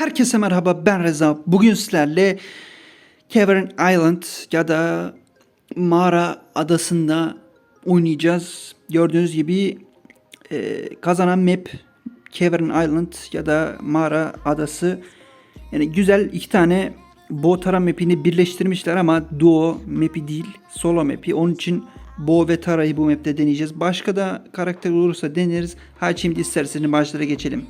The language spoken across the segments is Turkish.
Herkese merhaba ben Reza. Bugün sizlerle Cavern Island ya da Mağara Adası'nda oynayacağız. Gördüğünüz gibi e, kazanan map Cavern Island ya da Mağara Adası. Yani güzel iki tane Bo-Tara map'ini birleştirmişler ama duo map'i değil solo map'i. Onun için Bo ve Tara'yı bu map'te deneyeceğiz. Başka da karakter olursa deneriz. Ha şimdi isterseniz başlara geçelim.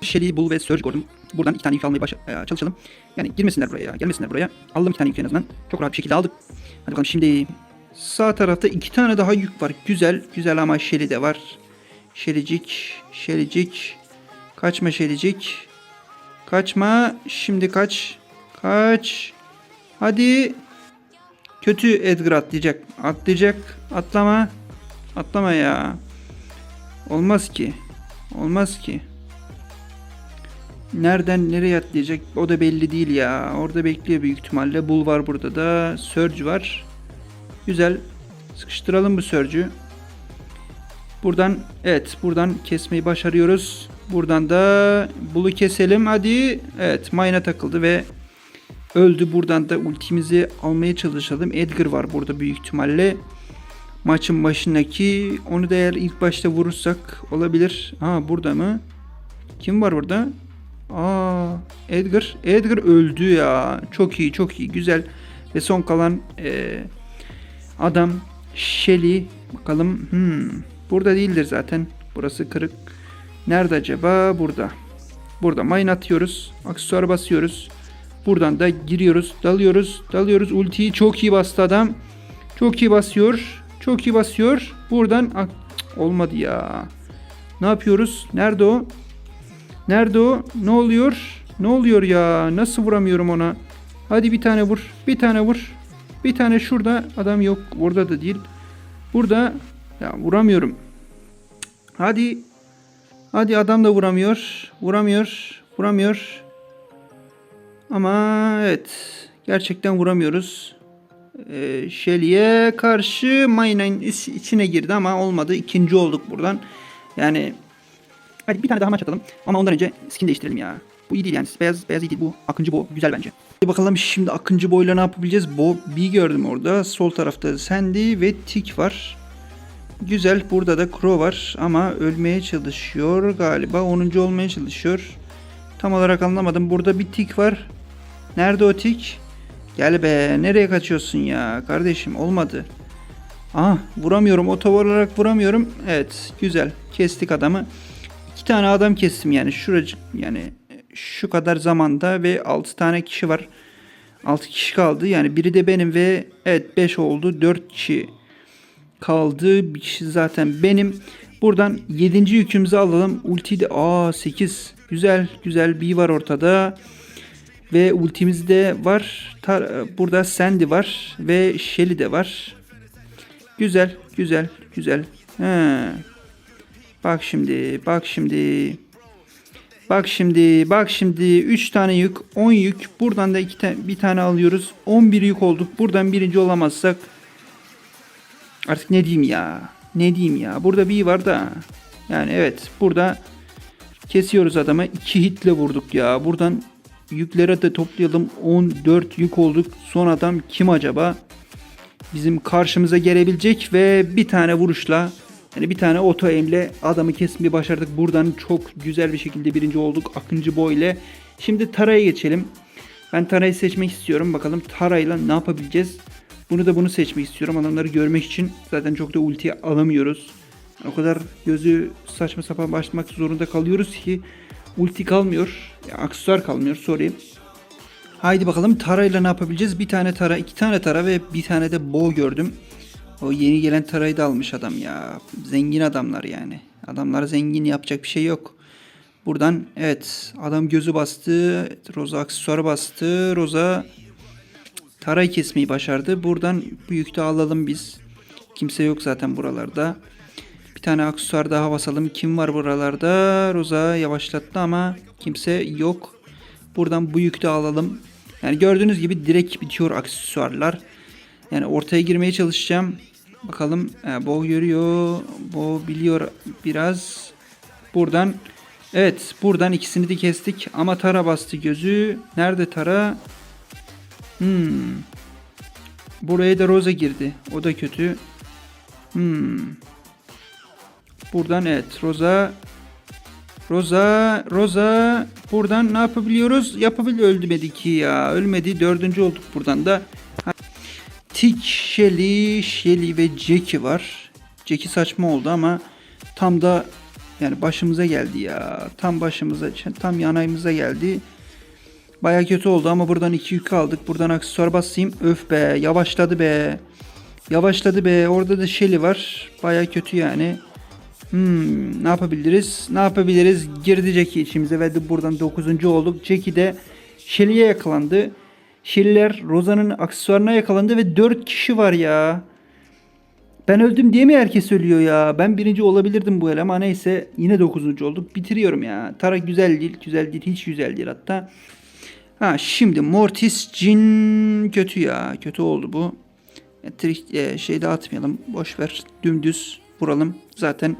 Shelly, Bull ve Surge gördüm. Buradan iki tane yük almaya başa- e, çalışalım. Yani girmesinler buraya, gelmesinler buraya. Aldım iki tane yük en azından. Çok rahat bir şekilde aldık. Hadi bakalım şimdi sağ tarafta iki tane daha yük var. Güzel, güzel ama Shelly de var. Shellycik, Shellycik. Kaçma Shellycik. Kaçma. Şimdi kaç. Kaç. Hadi. Kötü Edgar atlayacak. Atlayacak. Atlama. Atlama ya. Olmaz ki. Olmaz ki. Nereden nereye atlayacak o da belli değil ya. Orada bekliyor büyük ihtimalle. Bull var burada da. Surge var. Güzel. Sıkıştıralım bu Surge'ü. Buradan evet buradan kesmeyi başarıyoruz. Buradan da Bull'u keselim hadi. Evet mayına takıldı ve öldü. Buradan da ultimizi almaya çalışalım. Edgar var burada büyük ihtimalle. Maçın başındaki onu da eğer ilk başta vurursak olabilir. Ha burada mı? Kim var burada? Aa, Edgar. Edgar öldü ya. Çok iyi, çok iyi. Güzel. Ve son kalan e, adam Shelly. Bakalım. Hmm. Burada değildir zaten. Burası kırık. Nerede acaba? Burada. Burada mayın atıyoruz. Aksesuar basıyoruz. Buradan da giriyoruz. Dalıyoruz. Dalıyoruz. Ultiyi çok iyi bastı adam. Çok iyi basıyor. Çok iyi basıyor. Buradan Ak- Cık, olmadı ya. Ne yapıyoruz? Nerede o? Nerede o? Ne oluyor? Ne oluyor ya? Nasıl vuramıyorum ona? Hadi bir tane vur. Bir tane vur. Bir tane şurada. Adam yok. Orada da değil. Burada. Ya vuramıyorum. Hadi. Hadi adam da vuramıyor. Vuramıyor. Vuramıyor. Ama evet. Gerçekten vuramıyoruz. Ee, Shelly'e karşı Mayne'in iç- içine girdi ama olmadı. İkinci olduk buradan. Yani Hadi bir tane daha maç atalım. Ama ondan önce skin değiştirelim ya. Bu iyi değil yani. Beyaz beyaz iyi değil. Bu Akıncı Bo güzel bence. Hadi bakalım şimdi Akıncı Bo'yla ne yapabileceğiz? Bo bir gördüm orada. Sol tarafta Sandy ve Tik var. Güzel. Burada da Crow var. Ama ölmeye çalışıyor galiba. 10. olmaya çalışıyor. Tam olarak anlamadım. Burada bir Tik var. Nerede o Tik? Gel be. Nereye kaçıyorsun ya? Kardeşim olmadı. Ah vuramıyorum. Oto olarak vuramıyorum. Evet. Güzel. Kestik adamı. İki tane adam kestim yani şuracık yani şu kadar zamanda ve 6 tane kişi var. 6 kişi kaldı yani biri de benim ve evet 5 oldu 4 kişi kaldı bir kişi zaten benim. Buradan 7. yükümüzü alalım. Ulti de aa 8 güzel güzel bir var ortada. Ve ultimiz de var. Tar- burada Sandy var ve Shelly de var. Güzel güzel güzel. He. Bak şimdi, bak şimdi. Bak şimdi, bak şimdi 3 tane yük, 10 yük. Buradan da iki ta- bir tane alıyoruz. 11 yük olduk. Buradan birinci olamazsak artık ne diyeyim ya? Ne diyeyim ya? Burada bir var da. Yani evet, burada kesiyoruz adama. 2 hitle vurduk ya. Buradan yüklere de toplayalım. 14 yük olduk. Son adam kim acaba? Bizim karşımıza gelebilecek ve bir tane vuruşla yani bir tane oto aim'le adamı kesmeyi başardık. Buradan çok güzel bir şekilde birinci olduk. Akıncı boy ile. Şimdi Tara'ya geçelim. Ben Tara'yı seçmek istiyorum. Bakalım Tara'yla ne yapabileceğiz? Bunu da bunu seçmek istiyorum. Adamları görmek için zaten çok da ulti alamıyoruz. O kadar gözü saçma sapan başlamak zorunda kalıyoruz ki ulti kalmıyor. Ya, aksesuar kalmıyor sorry. Haydi bakalım Tara ile ne yapabileceğiz? Bir tane Tara, iki tane Tara ve bir tane de Bo gördüm. O yeni gelen Tara'yı da almış adam ya. Zengin adamlar yani. Adamlar zengin yapacak bir şey yok. Buradan evet adam gözü bastı. Roza aksesuarı bastı. Roza Tara'yı kesmeyi başardı. Buradan bu yükü de alalım biz. Kimse yok zaten buralarda. Bir tane aksesuar daha basalım. Kim var buralarda? Roza yavaşlattı ama kimse yok. Buradan bu yükü de alalım. Yani gördüğünüz gibi direkt bitiyor aksesuarlar. Yani ortaya girmeye çalışacağım. Bakalım. E, Bo görüyor. Bo biliyor biraz. Buradan Evet buradan ikisini de kestik ama Tara bastı gözü. Nerede Tara? Hmm. Buraya da Rosa girdi. O da kötü. Hmm. Buradan evet Rosa Rosa Rosa buradan ne yapabiliyoruz? Yapabil ölmedi ki ya. Ölmedi. Dördüncü olduk buradan da. Tik, Shelly, Shelly ve Jackie var. Jackie saçma oldu ama tam da yani başımıza geldi ya. Tam başımıza, tam yanayımıza geldi. Baya kötü oldu ama buradan iki yük aldık. Buradan aksesuar basayım. Öf be yavaşladı be. Yavaşladı be. Orada da Shelly var. Baya kötü yani. Hmm, ne yapabiliriz? Ne yapabiliriz? Girdi Jackie içimize ve buradan 9. olduk. Jackie de Shelly'e yakalandı. Shelly'ler Rosa'nın aksesuarına yakalandı ve 4 kişi var ya. Ben öldüm diye mi herkes ölüyor ya? Ben birinci olabilirdim bu el ama neyse yine 9. olduk. Bitiriyorum ya. Tara güzel değil. Güzel değil. Hiç güzel değil hatta. Ha şimdi Mortis Jin kötü ya. Kötü oldu bu. E, trik, e, şey dağıtmayalım. Boş ver. Dümdüz vuralım. Zaten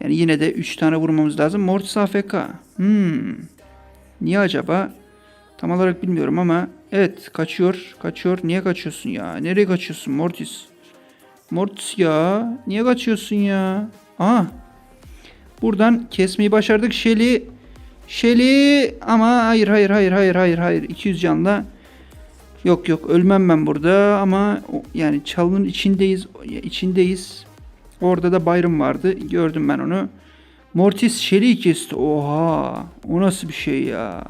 yani yine de 3 tane vurmamız lazım. Mortis AFK. Hmm. Niye acaba? Tam olarak bilmiyorum ama evet kaçıyor. Kaçıyor. Niye kaçıyorsun ya? Nereye kaçıyorsun Mortis? Mortis ya. Niye kaçıyorsun ya? Aha. Buradan kesmeyi başardık. Shelly. Shelly ama hayır hayır hayır hayır hayır hayır 200 canla. Yok yok ölmem ben burada ama yani çalının içindeyiz içindeyiz. Orada da Byron vardı. Gördüm ben onu. Mortis Shelly'i kesti. Oha. O nasıl bir şey ya?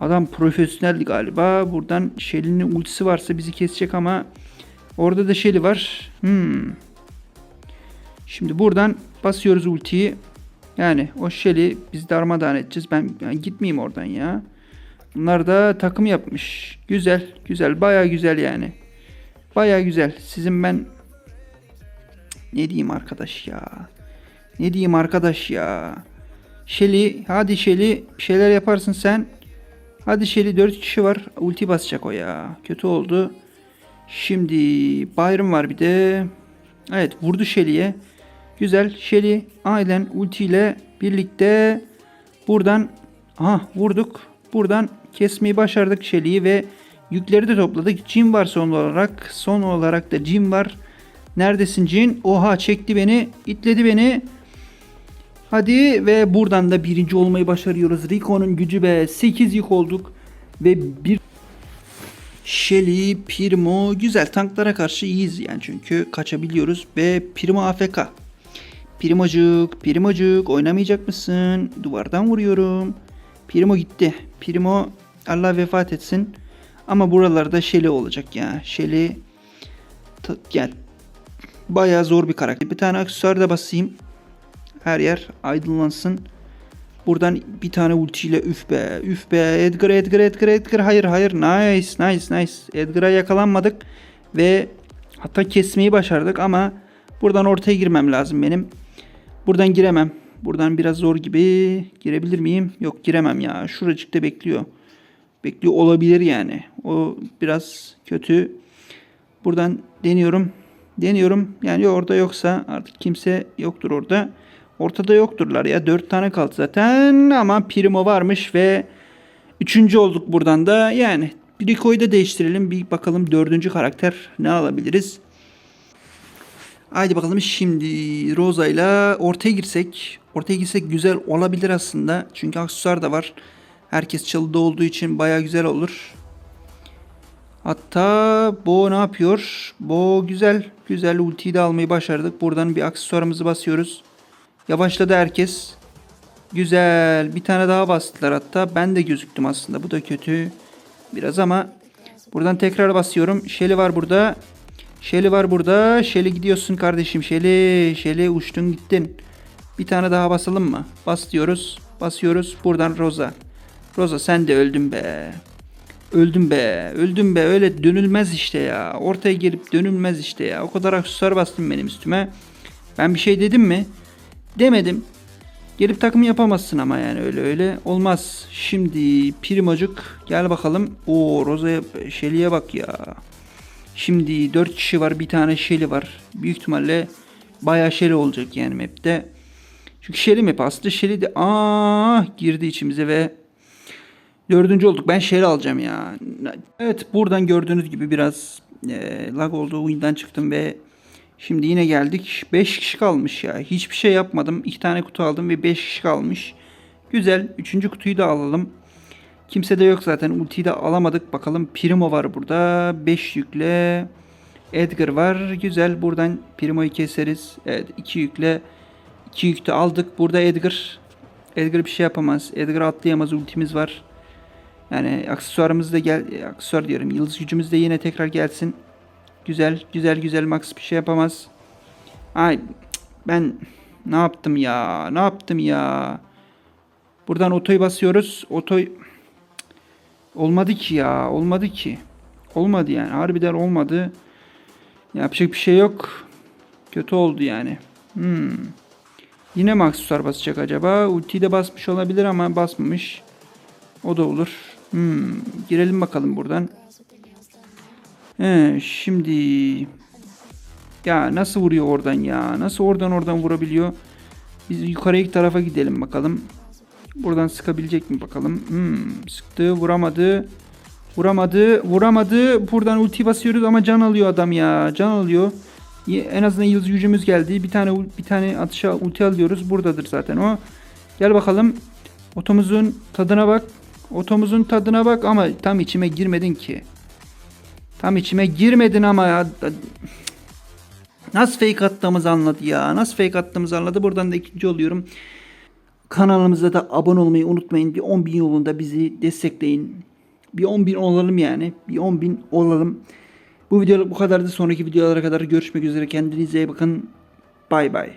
Adam profesyoneldi galiba. Buradan Shelly'nin ultisi varsa bizi kesecek ama orada da Shelly var. Hmm. Şimdi buradan basıyoruz ultiyi. Yani o Shelly biz darmadağın edeceğiz. Ben, ben gitmeyeyim oradan ya. Bunlar da takım yapmış. Güzel, güzel. Baya güzel yani. Baya güzel. Sizin ben ne diyeyim arkadaş ya? Ne diyeyim arkadaş ya? Shelly, hadi Shelly bir şeyler yaparsın sen. Hadi Shelly 4 kişi var. Ulti basacak o ya. Kötü oldu. Şimdi Byron var bir de. Evet vurdu Shelly'ye. Güzel. Shelly aynen ulti ile birlikte buradan aha vurduk. Buradan kesmeyi başardık Shelly'yi ve yükleri de topladık. Jin var son olarak. Son olarak da Jin var. Neredesin Jin? Oha çekti beni. itledi beni. Hadi ve buradan da birinci olmayı başarıyoruz. Rico'nun gücü be. 8 yük olduk. Ve bir Shelly, Primo güzel tanklara karşı iyiyiz yani çünkü kaçabiliyoruz ve Primo AFK. Primocuk, Primocuk oynamayacak mısın? Duvardan vuruyorum. Primo gitti. Primo Allah vefat etsin. Ama buralarda Shelly olacak ya. Shelly yani bayağı zor bir karakter. Bir tane aksesuar da basayım. Her yer aydınlansın. Buradan bir tane ultiyle üf be üf be Edgar Edgar Edgar Edgar hayır hayır nice nice nice Edgar'a yakalanmadık ve hatta kesmeyi başardık ama buradan ortaya girmem lazım benim. Buradan giremem. Buradan biraz zor gibi. Girebilir miyim? Yok giremem ya. Şuracıkta bekliyor. Bekliyor olabilir yani. O biraz kötü. Buradan deniyorum. Deniyorum. Yani orada yoksa artık kimse yoktur orada. Ortada yokturlar ya. Dört tane kaldı zaten. Ama Primo varmış ve üçüncü olduk buradan da. Yani Rico'yu da değiştirelim. Bir bakalım dördüncü karakter ne alabiliriz. Haydi bakalım şimdi Rosa ile ortaya girsek. Ortaya girsek güzel olabilir aslında. Çünkü aksesuar da var. Herkes çalıda olduğu için baya güzel olur. Hatta Bo ne yapıyor? Bo güzel. Güzel ultiyi de almayı başardık. Buradan bir aksesuarımızı basıyoruz. Yavaşladı herkes. Güzel. Bir tane daha bastılar hatta. Ben de gözüktüm aslında. Bu da kötü. Biraz ama buradan tekrar basıyorum. Shelly var burada. Shelly var burada. Shelly gidiyorsun kardeşim. Shelly, Shelly uçtun gittin. Bir tane daha basalım mı? Bas diyoruz. Basıyoruz. Buradan Rosa. Rosa sen de öldün be. Öldüm be. Öldüm be. Öyle dönülmez işte ya. Ortaya girip dönülmez işte ya. O kadar aksesuar bastın benim üstüme. Ben bir şey dedim mi? Demedim. Gelip takım yapamazsın ama yani öyle öyle olmaz. Şimdi Primocuk gel bakalım. Oo Rosa'ya Shelly'e bak ya. Şimdi 4 kişi var. Bir tane Shelly var. Büyük ihtimalle bayağı Shelly olacak yani map'te. Çünkü Shelly mi bastı? Shelly de aa girdi içimize ve dördüncü olduk. Ben Shelly alacağım ya. Evet buradan gördüğünüz gibi biraz e, lag oldu. Oyundan çıktım ve şimdi yine geldik. 5 kişi kalmış ya. Hiçbir şey yapmadım. 2 tane kutu aldım ve 5 kişi kalmış. Güzel. Üçüncü kutuyu da alalım. Kimse de yok zaten. Ultiyi de alamadık. Bakalım Primo var burada. 5 yükle. Edgar var. Güzel. Buradan Primo'yu keseriz. Evet 2 yükle. 2 yük de aldık. Burada Edgar. Edgar bir şey yapamaz. Edgar atlayamaz. Ultimiz var. Yani aksesuarımız da gel aksesuar diyorum. Yıldız gücümüz de yine tekrar gelsin. Güzel, güzel, güzel. Max bir şey yapamaz. Ay ben ne yaptım ya? Ne yaptım ya? Buradan otoyu basıyoruz. Otoy olmadı ki ya. Olmadı ki. Olmadı yani. Harbiden olmadı. Yapacak bir şey yok. Kötü oldu yani. Hmm. Yine mi aksesuar basacak acaba? Ultiyi de basmış olabilir ama basmamış. O da olur. Hmm, girelim bakalım buradan. He, şimdi ya nasıl vuruyor oradan ya? Nasıl oradan oradan vurabiliyor? Biz yukarıya tarafa gidelim bakalım. Buradan sıkabilecek mi bakalım? Hmm, sıktı, vuramadı. Vuramadı, vuramadı. Buradan ulti basıyoruz ama can alıyor adam ya. Can alıyor. En azından yıldız gücümüz geldi. Bir tane bir tane atışa ulti alıyoruz. Buradadır zaten o. Gel bakalım. Otomuzun tadına bak. Otomuzun tadına bak ama tam içime girmedin ki. Tam içime girmedin ama ya. Nasıl fake attığımızı anladı ya. Nasıl fake attığımızı anladı. Buradan da ikinci oluyorum. Kanalımıza da abone olmayı unutmayın. Bir 10 bin yolunda bizi destekleyin. Bir 10 bin olalım yani. Bir 10 bin olalım. Bu videoluk bu kadardı. Sonraki videolara kadar görüşmek üzere. Kendinize iyi bakın. Bay bay.